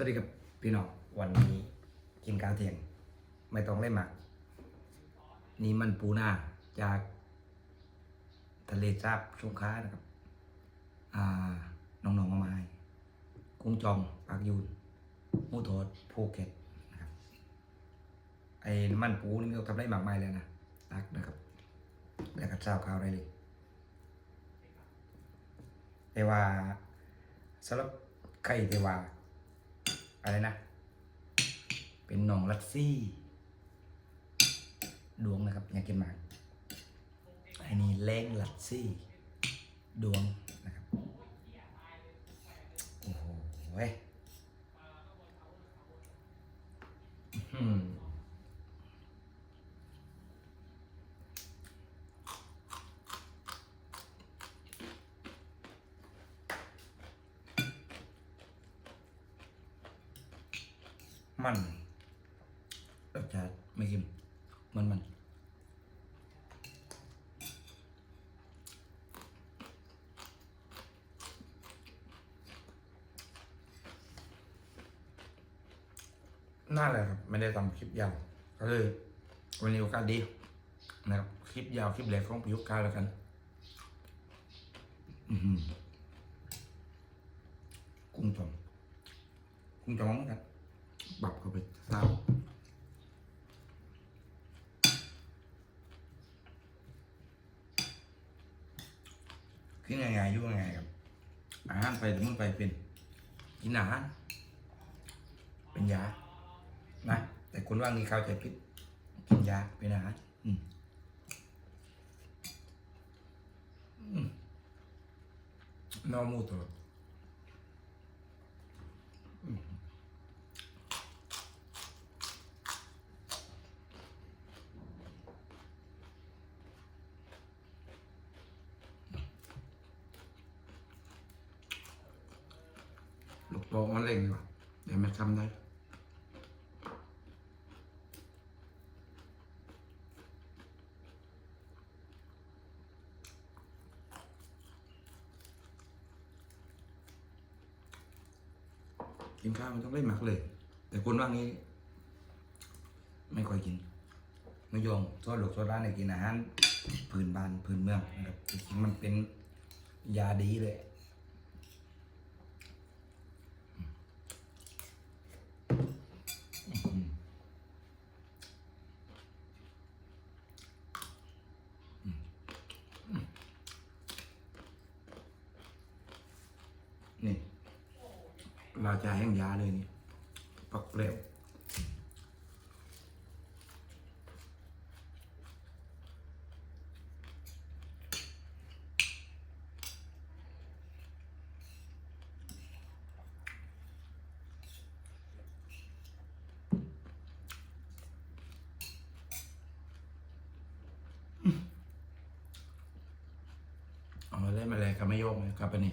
สวัสดีครับพี่น้องวันนี้กินข้าวเที่ยงไม่ต้องเล่นหมัก นี่มันปูนาจากทะเลสาบสงขลานะครับ อ่าน้องๆอมาให้กุ้งจองปากยูนมูทอดภูเก็ตนะครับไอ้น้ำมันปูนี่ไม่ต้องทำได้หมากไม้เลยนะตักนะครับ แล้วก็เจ้าข้าวได้เลย แต่ว่าสำหรับใครแต่ว่า อะไรนะ เป็นหนองลัตซี่ดวงนะครับอยากกินหมากอันนี้แรงลัตซี่ดวงนะครับ โอ้โหเว้ยอื้อหือ มันรสชาติไม่เค็มมันมันน่าเลยครับ ไม่ได้ทำคลิปยาวก็เลยวันนี้โอกาสดีนะครับ คลิปยาวคลิปแรกของพิยุกาแล้วกันอืมกุ้งจองกุ้งจองเหมือนกัน บับเข้าไปเศร้าคือไงไงยุ่งไงครับอาหารไปมุ่นไปเป็นกินอาหารเป็นยานะแต่คนว่างี้เข้าใจผิดกินยาเป็นอาหารอืมอืมนอมูตัว ลูกโตมันเล่งดีกว่าเดี๋ยวมันทำได้กินข้าวมันต้องได้หมักเลย แต่คนว่างี้ ไม่ค่อยกินไม่ยอมทอดหลกทอดร้านเนี่ยกินอาหารพื้นบ้านพื้นเมืองนะครับจริงมันเป็นยาดีเลยอืมอืมอืมนี่ เราชาแห่งยาเลยนี่ปักเปลวเอามาเล่นมาเลยกับไม่โยกเลยกับไปนี่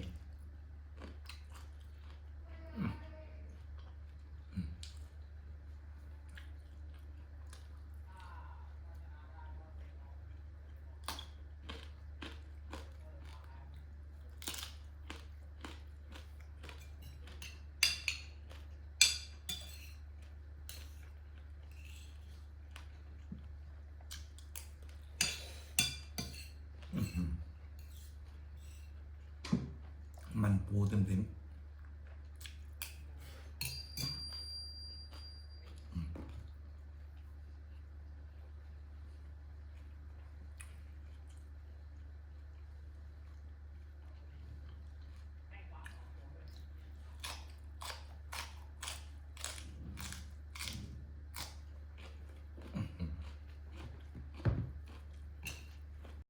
모든